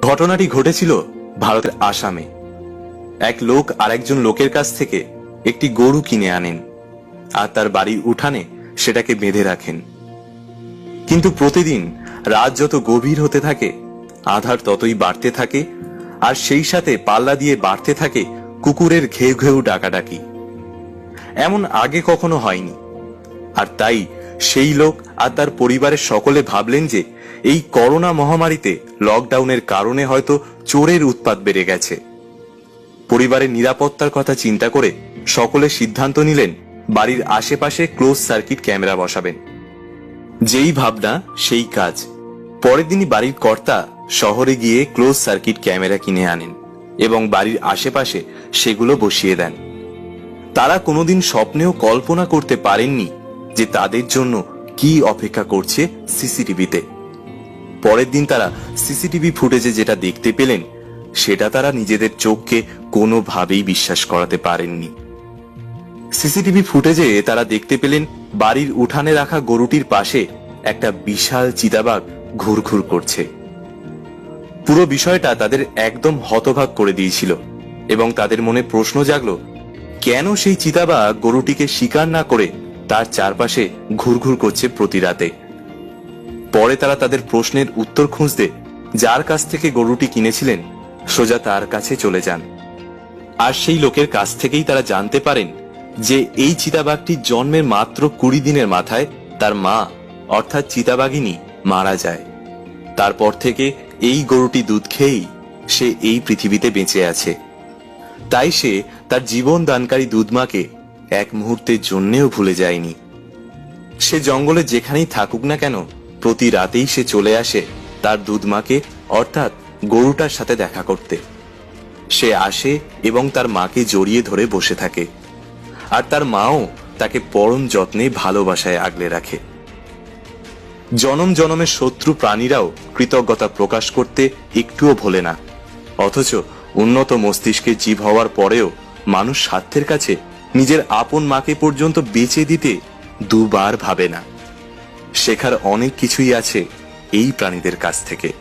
ঘটনাটি ঘটেছিল ভারতের আসামে। এক লোক আরেকজন লোকের কাছ থেকে একটি গরু কিনে আনেন আর তার বাড়ির উঠানে সেটাকে বেঁধে রাখেন। কিন্তু প্রতিদিন রাত যত গভীর হতে থাকে, আধার ততই বাড়তে থাকে আর সেই সাথে পাল্লা দিয়ে বাড়তে থাকে কুকুরের ঘেউ ঘেউ ডাকাডাকি। এমন আগে কখনো হয়নি, আর তাই সেই লোক আর তার পরিবারের সকলে ভাবলেন যে এই করোনা মহামারীতে লকডাউনের কারণে হয়তো চোরের উৎপাত বেড়ে গেছে। পরিবারের নিরাপত্তার কথা চিন্তা করে সকলে সিদ্ধান্ত নিলেন, বাড়ির আশেপাশে ক্লোজ সার্কিট ক্যামেরা বসাবেন। যেই ভাবনা, সেই কাজ। পরের দিনই বাড়ির কর্তা শহরে গিয়ে ক্লোজ সার্কিট ক্যামেরা কিনে আনেন এবং বাড়ির আশেপাশে সেগুলো বসিয়ে দেন। তারা কোনোদিন স্বপ্নেও কল্পনা করতে পারেননি যে তাদের জন্য কি অপেক্ষা করছে সিসিটিভিতে। পরের দিন তারা সিসিটিভি ফুটেজে যেটা দেখতে পেলেন, সেটা তারা নিজেদের চোখকে কোনোভাবেই বিশ্বাস করাতে পারেননি। সিসিটিভি ফুটেজে তারা দেখতে পেলেন, বাড়ির উঠানে রাখা গরুটির পাশে একটা বিশাল চিতাবাঘ ঘুরঘুর করছে। পুরো বিষয়টা তাদের একদম হতভাগ করে দিয়েছিল এবং তাদের মনে প্রশ্ন জাগলো, কেন সেই চিতাবাঘ গরুটিকে শিকার না করে তার চারপাশে ঘুরঘুর করছে প্রতি রাতে পরে তারা তাদের প্রশ্নের উত্তর খুঁজতে যার কাছ থেকে গরুটি কিনেছিলেন, সোজা তার কাছে চলে যান। আর সেই লোকের কাছ থেকেই তারা জানতে পারেন যে এই চিতাবাঘটি জন্মের মাত্র কুড়ি দিনের মাথায় তার মা, অর্থাৎ চিতাবাঘিনী, মারা যায়। তারপর থেকে এই গরুটি দুধ খেয়েই সে এই পৃথিবীতে বেঁচে আছে। তাই সে তার জীবন দানকারী দুধমাকে এক মুহূর্তের জন্যেও ভুলে যায়নি। সে জঙ্গলে যেখানেই থাকুক না কেন, প্রতি রাতেই সে চলে আসে তার দুধমাকে, অর্থাৎ গরুটার সাথে দেখা করতে। সে আসে এবং তার মাকে জড়িয়ে ধরে বসে থাকে। আর তার মাও তাকে পরম যত্নে ভালোবাসায় আগলে রাখে। জনম জনমের শত্রু প্রাণীরাও কৃতজ্ঞতা প্রকাশ করতে একটুও ভোলে না। অথচ উন্নত মস্তিষ্কের জীব হওয়ার পরেও মানুষ স্বার্থের কাছে নিজের আপন মাকে পর্যন্ত বেঁচে দিতে দুবার ভাবে না। শেখার অনেক কিছুই আছে এই প্রাণীদের কাছ থেকে।